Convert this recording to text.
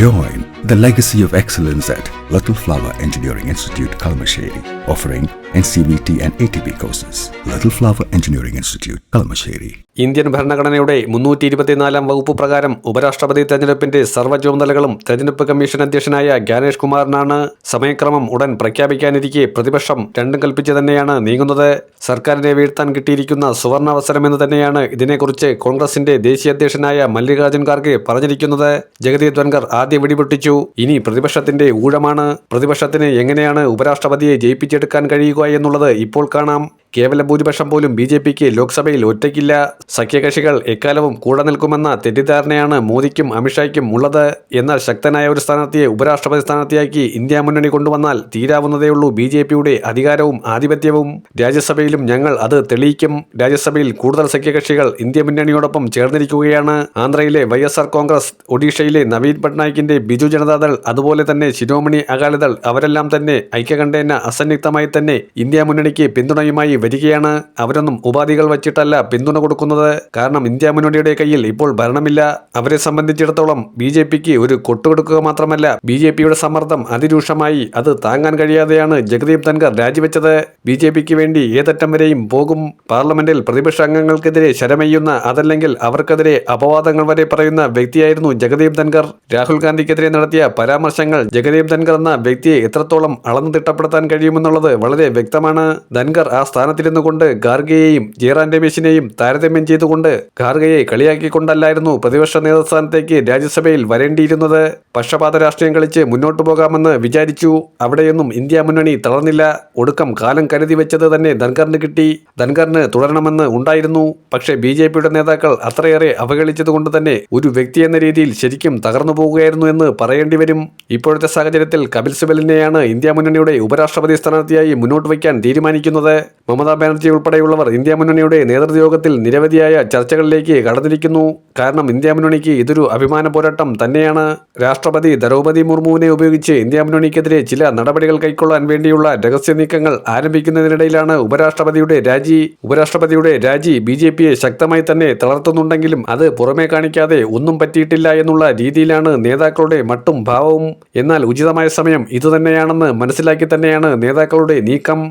Join the legacy of excellence at Little Flower Engineering Institute, Kalamasheri, offering NCVT and ATP courses. Little Flower Engineering Institute, Kalamasheri. Indian ഭരണഘടനയുടെ മുന്നൂറ്റി ഇരുപത്തിനാലാം വകുപ്പ് പ്രകാരം ഉപരാഷ്ട്രപതി തെരഞ്ഞെടുപ്പിന്റെ സർവ ചുമതലകളും തെരഞ്ഞെടുപ്പ് കമ്മീഷൻ അധ്യക്ഷനായ ജ്ഞാനേഷ് കുമാറിനാണ് സമയക്രമം ഉടൻ പ്രഖ്യാപിക്കാനിരിക്കെ പ്രതിപക്ഷം രണ്ടും കൽപ്പിച്ച് തന്നെയാണ് നീങ്ങുന്നത് സർക്കാരിനെ വീഴ്ത്താൻ കിട്ടിയിരിക്കുന്ന സുവർണാവസരമെന്ന് തന്നെയാണ് ഇതിനെക്കുറിച്ച് കോൺഗ്രസിന്റെ ദേശീയ അധ്യക്ഷനായ മല്ലികാർജുൻ ഖാർഗെ പറഞ്ഞിരിക്കുന്നത് ജഗദീപ് ധൻഖർ ആദ്യ വെടിപൊട്ടിച്ചു ഇനി പ്രതിപക്ഷത്തിന്റെ ഊഴമാണ്. പ്രതിപക്ഷത്തിന് എങ്ങനെയാണ് ഉപരാഷ്ട്രപതിയെ ജയിപ്പിച്ചെടുക്കാൻ കഴിയുക എന്നുള്ളത് ഇപ്പോൾ കാണാം. കേവല ഭൂരിപക്ഷം പോലും ബി ജെ പിക്ക് ലോക്സഭയിൽ ഒറ്റയ്ക്കില്ല. സഖ്യകക്ഷികൾ എക്കാലവും കൂടെ നിൽക്കുമെന്ന തെറ്റിദ്ധാരണയാണ് മോദിക്കും അമിത്ഷായ്ക്കും ഉള്ളത്. എന്നാൽ ശക്തനായ ഒരു സ്ഥാനാർത്ഥിയെ ഉപരാഷ്ട്രപതി സ്ഥാനാർത്ഥിയാക്കി ഇന്ത്യ മുന്നണി കൊണ്ടുവന്നാൽ തീരാവുന്നതേയുള്ളൂ ബി ജെ പിയുടെ അധികാരവും ആധിപത്യവും. രാജ്യസഭയിലും ഞങ്ങൾ അത് തെളിയിക്കും. രാജ്യസഭയിൽ കൂടുതൽ സഖ്യകക്ഷികൾ ഇന്ത്യ മുന്നണിയോടൊപ്പം ചേർന്നിരിക്കുകയാണ്. ആന്ധ്രയിലെ വൈ എസ് ആർ കോൺഗ്രസ് ഒഡീഷയിലെ നവീൻ പട്നായിക്കിന്റെ ബിജു ജനതാദൾ അതുപോലെ തന്നെ ശിരോമണി അകാലിദൾ അവരെല്ലാം തന്നെ ഐക്യകണ്ഠേന അസന്നിഗ്ധമായി തന്നെ ഇന്ത്യ മുന്നണിക്ക് പിന്തുണയുമായി വരികയാണ്. അവരൊന്നും ഉപാധികൾ വച്ചിട്ടല്ല പിന്തുണ കൊടുക്കുന്നത്. കാരണം ഇന്ത്യ മുന്നണിയുടെ കയ്യിൽ ഇപ്പോൾ ഭരണമില്ല. അവരെ സംബന്ധിച്ചിടത്തോളം ബി ജെ പിക്ക് ഒരു കൊട്ടുകൊടുക്കുക മാത്രമല്ല ബി ജെ പിയുടെ സമ്മർദ്ദം അതിരൂക്ഷമായി. അത് താങ്ങാൻ കഴിയാതെയാണ് ജഗദീപ് ധൻഖർ രാജിവെച്ചത്. ബി ജെ പിക്ക് വേണ്ടി ഏതറ്റം വരെയും പോകും. പാർലമെന്റിൽ പ്രതിപക്ഷ അംഗങ്ങൾക്കെതിരെ ശരമെയ്യുന്ന അതല്ലെങ്കിൽ അവർക്കെതിരെ അപവാദങ്ങൾ വരെ പറയുന്ന വ്യക്തിയായിരുന്നു ജഗദീപ് ധൻഖർ. രാഹുൽ ഗാന്ധിക്കെതിരെ നടത്തിയ പരാമർശങ്ങൾ ജഗദീപ് ധൻഖർ എന്ന വ്യക്തിയെ എത്രത്തോളം അളന്നു തിട്ടപ്പെടുത്താൻ കഴിയുമെന്നുള്ളത് വളരെ വ്യക്തമാണ്. ധൻകർ ആ സ്ഥാനത്തിരുന്നു കൊണ്ട് ഖാർഗെയെയും ജയറാം രമേശിനെയും താരതമ്യം ചെയ്തുകൊണ്ട് ഖാർഗെയെ കളിയാക്കിക്കൊണ്ടല്ലായിരുന്നു പ്രതിപക്ഷ നേതൃസ്ഥാനത്തേക്ക് രാജ്യസഭയിൽ വരേണ്ടിയിരുന്നത്. പക്ഷപാത രാഷ്ട്രീയം കളിച്ച് മുന്നോട്ടു പോകാമെന്ന് വിചാരിച്ചു. അവിടെയൊന്നും ഇന്ത്യ മുന്നണി തളർന്നില്ല. ഒടുക്കം കാലം കരുതി വെച്ചത് തന്നെ ധൻഖറിന് കിട്ടി. ധൻഖറിന് തുടരണമെന്ന് ഉണ്ടായിരുന്നു. പക്ഷേ ബി ജെ പിയുടെ നേതാക്കൾ അത്രയേറെ അവഹേളിച്ചതുകൊണ്ട് തന്നെ ഒരു വ്യക്തി എന്ന രീതിയിൽ ശരിക്കും തകർന്നു പോവുകയായിരുന്നു എന്ന് പറയേണ്ടി വരും. ഇപ്പോഴത്തെ സാഹചര്യത്തിൽ കപിൽ സിബലിനെയാണ് ഇന്ത്യ മുന്നണിയുടെ ഉപരാഷ്ട്രപതി സ്ഥാനാർത്ഥിയായി മുന്നോട്ട് വയ്ക്കാൻ തീരുമാനിക്കുന്നത്. മമതാ ബാനർജി ഉൾപ്പെടെയുള്ളവർ ഇന്ത്യ മുന്നണിയുടെ നേതൃയോഗത്തിൽ നിരവധിയായ ചർച്ചകളിലേക്ക് കടന്നിരിക്കുന്നു. കാരണം ഇന്ത്യ മുന്നണിക്ക് ഇതൊരു അഭിമാന പോരാട്ടം തന്നെയാണ്. രാഷ്ട്രപതി ദ്രൗപദി മുർമുവിനെ ഉപയോഗിച്ച് ഇന്ത്യ മുന്നണിക്കെതിരെ ചില നടപടികൾ കൈക്കൊള്ളാൻ വേണ്ടിയുള്ള രഹസ്യ നീക്കങ്ങൾ ആരംഭിക്കുന്നതിനിടയിലാണ് ഉപരാഷ്ട്രപതിയുടെ രാജി. ഉപരാഷ്ട്രപതിയുടെ രാജി ബി ജെ പിയെ ശക്തമായി തന്നെ തളർത്തുന്നുണ്ടെങ്കിലും അത് പുറമേ കാണിക്കാതെ ഒന്നും പറ്റിയിട്ടില്ല എന്നുള്ള രീതിയിലാണ് നേതാക്കളുടെ മട്ടും ഭാവവും. എന്നാൽ ഉചിതമായ സമയം ഇതുതന്നെയാണെന്ന് മനസ്സിലാക്കി തന്നെയാണ് നേതാക്കളുടെ നീക്കം.